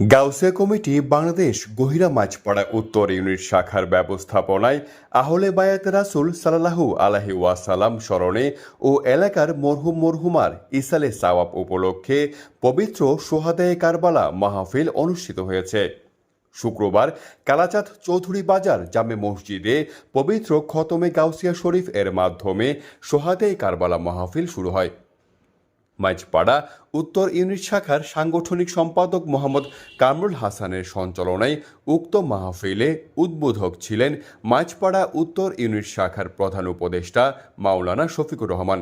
Gausia committee Bangladesh Gahira Machhpara উত্তর unit শাখার ব্যবস্থাপনায় আহলে বায়াত রাসুল সাল্লাহু আলাহি ওয়াসালাম স্মরণে ও এলাকার মরহুম মরহুমার ইসালে সাওয়াব উপলক্ষে পবিত্র সোহাদায়ে কারবালা মাহফিল অনুষ্ঠিত হয়েছে। শুক্রবার কালাচাঁদ চৌধুরী বাজার জামে মসজিদে পবিত্র খতমে গাউসিয়া শরীফ এর মাধ্যমে সোহাদে কারবালা মাহফিল শুরু হয়। মাইজপাড়া উত্তর ইউনিট শাখার সাংগঠনিক সম্পাদক মোহাম্মদ কামরুল হাসানের সঞ্চালনায় উক্ত মাহফিলে উদ্বোধক ছিলেন মাইজপাড়া উত্তর ইউনিট শাখার প্রধান উপদেষ্টা মাওলানা শফিকুর রহমান।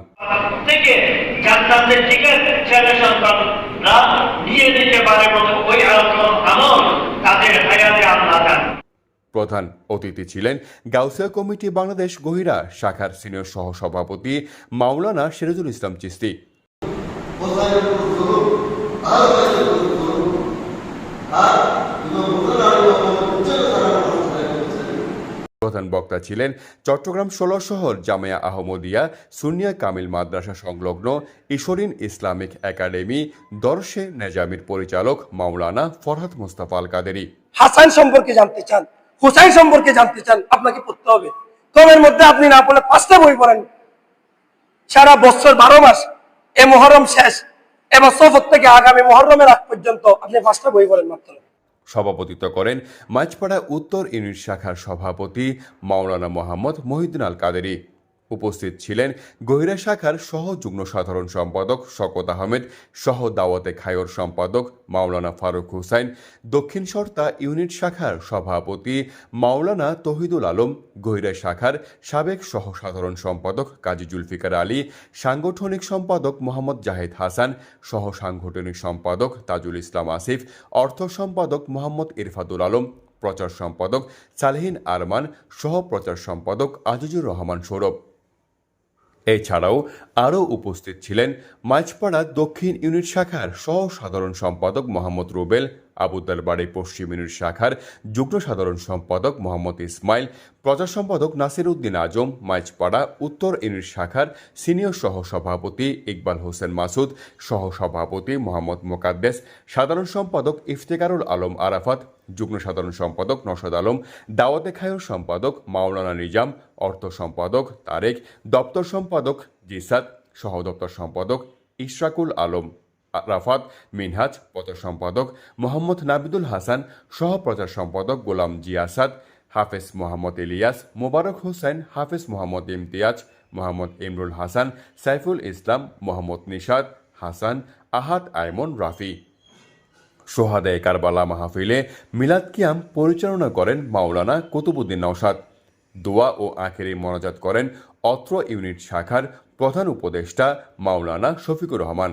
প্রধান অতিথি ছিলেন গাউসিয়া কমিটি বাংলাদেশ গহিরা শাখার সিনিয়র সহসভাপতি মাওলানা সিরাজুল ইসলাম চিস্তি। প্রধান বক্তা ছিলেন চট্টগ্রাম ষোলো শহর জামিয়া আহমদিয়া সুনিয়া কামিল মাদ্রাসা সংলগ্ন ঈশ্বরীন ইসলামিক একাডেমি দর্শে নেজামির পরিচালক মাওলানা ফরহাদ মোস্তাফা আল কাদেরি হাসান সম্পর্কে জানতে চান, হুসাইন সম্পর্কে জানতে চান, আপনাকে পড়তে হবে। কমের মধ্যে আপনি না পড়লে পাঁচটা বই পড়েন। সারা বছর বারো মাস এ মহরম শেষ। এবার সফর থেকে আগামী মহরমের আগ পর্যন্ত আপনি পাঁচটা বই বলেন মাত্র। সভাপতিত্ব করেন মাঝপাড়া উত্তর ইউনিট শাখার সভাপতি মাওলানা মোহাম্মদ মহিউদ্দিন আল কাদেরি উপস্থিত ছিলেন গহিরা শাখার সহ যুগ্ম সাধারণ সম্পাদক শকত আহমেদ, সহ দাওয়াতে খায়র সম্পাদক মাওলানা ফারুক হুসাইন, দক্ষিণ সর্তা ইউনিট শাখার সভাপতি মাওলানা তহিদুল আলম, গহিরা শাখার সাবেক সহ সাধারণ সম্পাদক কাজী জুলফিকার আলী, সাংগঠনিক সম্পাদক মোহাম্মদ জাহিদ হাসান, সহ সাংগঠনিক সম্পাদক তাজুল ইসলাম আসিফ, অর্থ সম্পাদক মোহাম্মদ ইরফাদুল আলম, প্রচার সম্পাদক সালেহিন আরমান, সহ প্রচার সম্পাদক আজিজুর রহমান সৌরভ। এছাড়াও আরও উপস্থিত ছিলেন মাঝপাড়া দক্ষিণ ইউনিট শাখার সহ সাধারণ সম্পাদক মোহাম্মদ রুবেল আবুদারবাড়ি পশ্চিম ইউনিট শাখার যুগ্ম সাধারণ সম্পাদক মোহাম্মদ ইসমাইল, প্রচার সম্পাদক নাসির উদ্দিন আজম, মাইজপাড়া উত্তর ইউনিট শাখার সিনিয়র সহ সভাপতি ইকবাল হোসেন মাসুদ সহ সভাপতি মোহাম্মদ মোকাদ্দেস, সাধারণ সম্পাদক ইফতেকারুল আলম আরাফাত, যুগ্ম সাধারণ সম্পাদক নসদ আলম, দাওয়াতে খায়র সম্পাদক মাওলানা নিজাম, অর্থ সম্পাদক তারেক, দপ্তর সম্পাদক জিসাদ সহ দপ্তর সম্পাদক ইশরাকুল আলম। রাফাত মিনহাজ, প্রচার সম্পাদক মোহাম্মদ নাবিদুল হাসান, সহ প্রচার সম্পাদক গোলাম জিয়াসাদ, হাফেজ মোহাম্মদ ইলিয়াস মোবারক হোসেন, হাফেজ মোহাম্মদ ইমতিয়াজ, মোহাম্মদ ইমরুল হাসান, সাইফুল ইসলাম, মোহাম্মদ নিশাদ হাসান, আহাদ আইমন, রাফি। সোহাদায় কারবালা মাহফিলে মিলাদ কিয়াম পরিচালনা করেন মাওলানা কুতুবুদ্দিন নওশাদ। দোয়া ও আখেরি মনাজাত করেন অত্র ইউনিট শাখার প্রধান উপদেষ্টা মাওলানা শফিকুর রহমান।